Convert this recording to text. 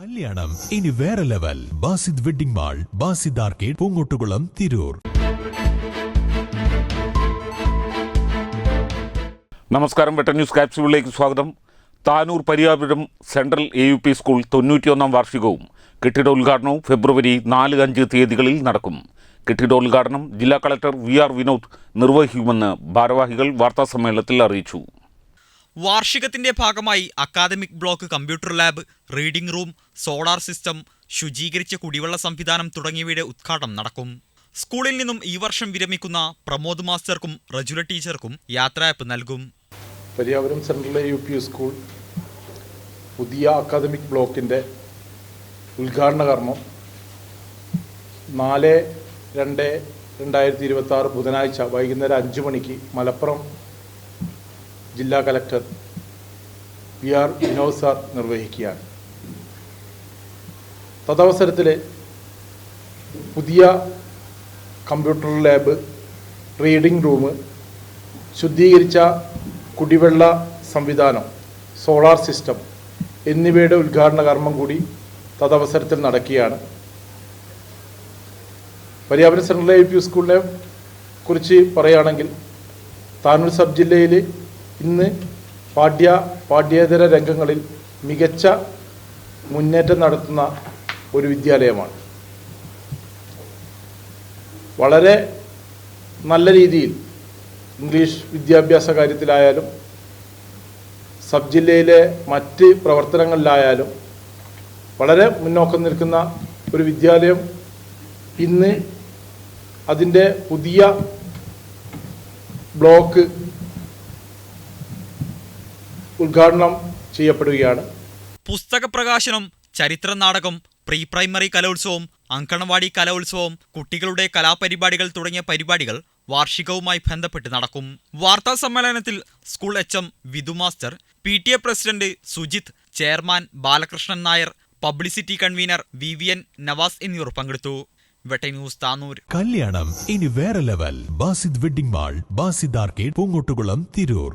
കല്യാണം. ഇനി വേറെ level. Basid wedding mall Basid arcade Poongottukulam Tirur. നമസ്കാരം വെട്ടർ ന്യൂസ് കാപ്സ്യൂളിലേക്ക് സ്വാഗതം. Tanur Pariyapuram central A U P school തൊണ്ണൂറ്റിയൊന്നാം വാർഷികവും കെട്ടിടോദ്ഘാടനവും ഫെബ്രുവരി നാല് അഞ്ച് തീയതികളിൽ നടക്കും. കെട്ടിട ഉദ്ഘാടനം ജില്ലാ കളക്ടർ വി ആർ വിനോദ് നിർവഹിക്കുമെന്ന് ഭാരവാഹികൾ വാർത്താസമ്മേളനത്തിൽ അറിയിച്ചു. വാർഷികത്തിന്റെ ഭാഗമായി academic block computer lab reading room solar system ശുചീകരിച്ച കുടിവെള്ള സംവിധാനം തുടങ്ങിയവയുടെ ഉദ്ഘാടനം നടക്കും. സ്കൂളിൽ നിന്നും ഈ വർഷം വിരമിക്കുന്ന പ്രമോദ് മാസ്റ്റർക്കും റജുല ടീച്ചർക്കും യാത്രയപ്പ് നൽകും. Pariyapuram central U P school പുതിയ അക്കാദമിക് ബ്ലോക്കിന്റെ ഉദ്ഘാടന കർമ്മം നാല് രണ്ട് രണ്ടായിരത്തി ഇരുപത്തി ആറ് ബുധനാഴ്ച വൈകുന്നേരം അഞ്ച് മണിക്ക് മലപ്പുറം ജില്ലാ collector P R Vinod sir നിർവഹിക്കുകയാണ്. തദവസരത്തിൽ പുതിയ കമ്പ്യൂട്ടർ ലാബ് റീഡിംഗ് റൂം ശുദ്ധീകരിച്ച കുടിവെള്ള സംവിധാനം സോളാർ സിസ്റ്റം എന്നിവയുടെ ഉദ്ഘാടന കർമ്മം കൂടി തദവസരത്തിൽ നടക്കുകയാണ്. പര്യാപന സെൻട്രൽ ഐ പി സ്കൂളിനെ കുറിച്ച് പറയുകയാണെങ്കിൽ താനൂർ സബ് ജില്ലയിൽ ഇന്ന് പാഠ്യ പാഠ്യേതര രംഗങ്ങളിൽ മികച്ച മുന്നേറ്റം നടത്തുന്ന ഒരു വിദ്യാലയമാണ്. വളരെ നല്ല രീതിയിൽ ഇംഗ്ലീഷ് വിദ്യാഭ്യാസ കാര്യത്തിലായാലും സബ് ജില്ലയിലെ മറ്റ് പ്രവർത്തനങ്ങളിലായാലും വളരെ മുന്നോക്കം നിൽക്കുന്ന ഒരു വിദ്യാലയം ഇന്ന് അതിന്റെ പുതിയ ബ്ലോക്ക് ഉദ്ഘാടനം ചെയ്യപ്പെടുകയാണ്. പുസ്തക പ്രകാശനം ചരിത്ര നാടകം പ്രീ പ്രൈമറി കലോത്സവം അങ്കണവാടി കലോത്സവം കുട്ടികളുടെ കലാപരിപാടികൾ തുടങ്ങിയ പരിപാടികൾ വാർഷികവുമായി ബന്ധപ്പെട്ട് നടക്കും. വാർത്താ സമ്മേളനത്തിൽ school H M Vidhu master P T A president Sujith chairman Balakrishnan Nair publicity convener V V N Navas എന്നിവർ പങ്കെടുത്തു. ന്യൂസ് താനൂർ. കല്യാണം ഇനി വേറെ level. Basid wedding mall Basid arcade Poongottukulam Tirur.